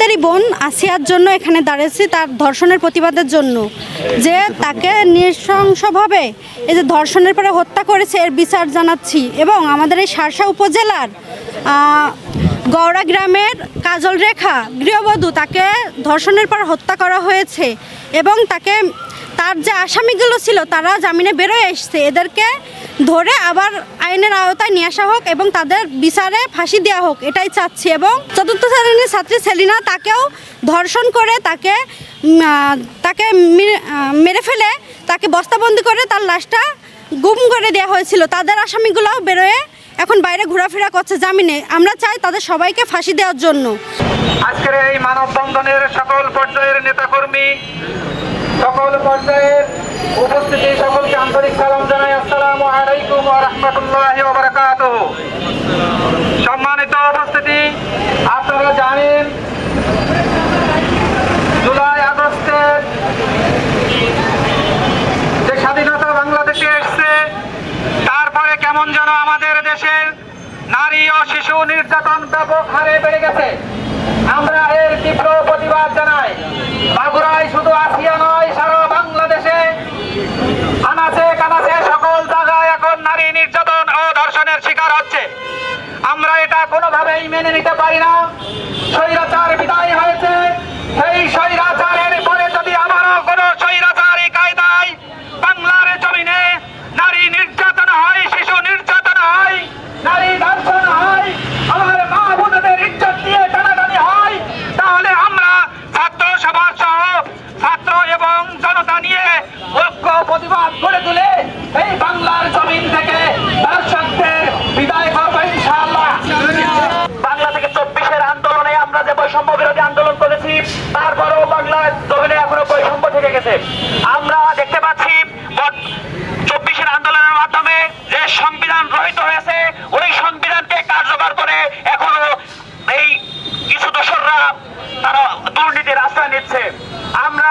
দেওয়ার জন্য এখানে দাঁড়িয়েছি, তার ধর্ষণের প্রতিবাদের জন্য। যে তাকে নৃশংসভাবে এই যে ধর্ষণের পরে হত্যা করেছে, এর বিচার জানাচ্ছি। এবং আমাদের এই সারসা উপজেলার গৌড়া গ্রামের কাজল রেখা গৃহবধূ তাকে ধর্ষণের পর হত্যা করা হয়েছে এবং তাকে তার যে আসামিগুলো ছিল, তারা জামিনে বেরোয় এসছে। এদেরকে ধরে আবার আইনের আওতায় নিয়ে আসা হোক এবং তাদের বিচারে ফাঁসি দেওয়া হোক, এটাই চাচ্ছি এবং চতুর্থ শ্রেণির ছাত্রী সেলিনা তাকেও ধর্ষণ করে তাকে তাকে মেরে- ফেলে, তাকে বস্তাবন্দি করে তার লাশটা গুম করে দেওয়া হয়েছিল। তাদের আসামিগুলোও বেরোয়, এখন বাইরে ঘোরাফেরা করছে জামিনে। আমরা চাই তাদের সবাইকে ফাঁসি দেওয়ার জন্য। আজকের এই মানববন্ধনের সকল পর্যায়ের নেতাকর্মী সকল পর্যায়ের উপস্থিতি, সকলকে আন্তরিক সালাম জানাই। আসসালামু আলাইকুম রাহমাতুল্লাহি ওয়া বারাকাতুহু। সম্মানিত উপস্থিতি, আপনারা জানেন, জুলাই আগস্টের যে স্বাধীনতা বাংলাদেশে এসছে, তারপরে কেমন যেন আমাদের দেশের নারী ও শিশু নির্যাতন ব্যাপক হারে বেড়ে গেছে। আমরা এর তীব্র প্রতিবাদ জানাই। মাগুরায় শুধু আসিয়া নয় সারা বাংলাদেশে আনাচে কানাচে সকল জায়গায় এখন নারী নির্যাতন ও ধর্ষণের শিকার হচ্ছে। আমরা এটা কোনোভাবেই মেনে নিতে পারি না। স্বৈরাচার বিদায় হয়েছে সেই স্বৈরাচারের পরে যদি আবারও কোনো স্বৈরাচারী কায়দায় বাংলার জমিনে নারী নির্যাতন হয় শিশু নির্যাতন হয় নারী ধর্ষণ হয় আমার মা বোনদের ইজ্জত দিয়ে টানাটানি হয় তাহলে আমরা ছাত্র সমাজ সহ ছাত্র এবং জনতা নিয়ে ঐক্য প্রতিবাদ করে তুলে এই বাংলার জমিন থেকে দর্শকদের বিদায় করব ইনশাআল্লাহ বাংলা থেকে চব্বিশের আন্দোলনে আমরা যে বৈষম্য বিরোধী আন্দোলন করেছি তারপরেও বাংলার জমিনে এখনও বৈষম্য থেকে গেছে আমরা দেখতে পাচ্ছি চব্বিশের আন্দোলনের মাধ্যমে যে সংবিধান হয়েছে, ওই সংবিধানকে কার্যকর করে এখনও এই কিছু দোসররা তারা দুর্নীতির আশ্রয় নিচ্ছে। আমরা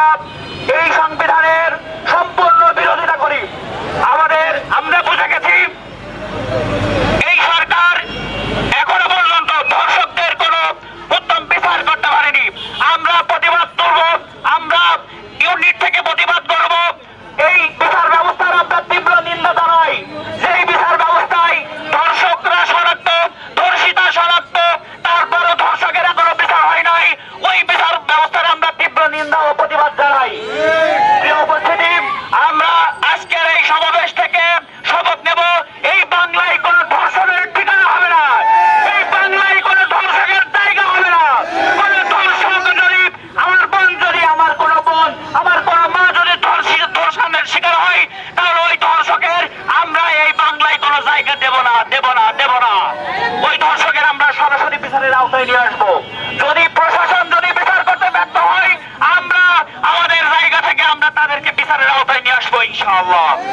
了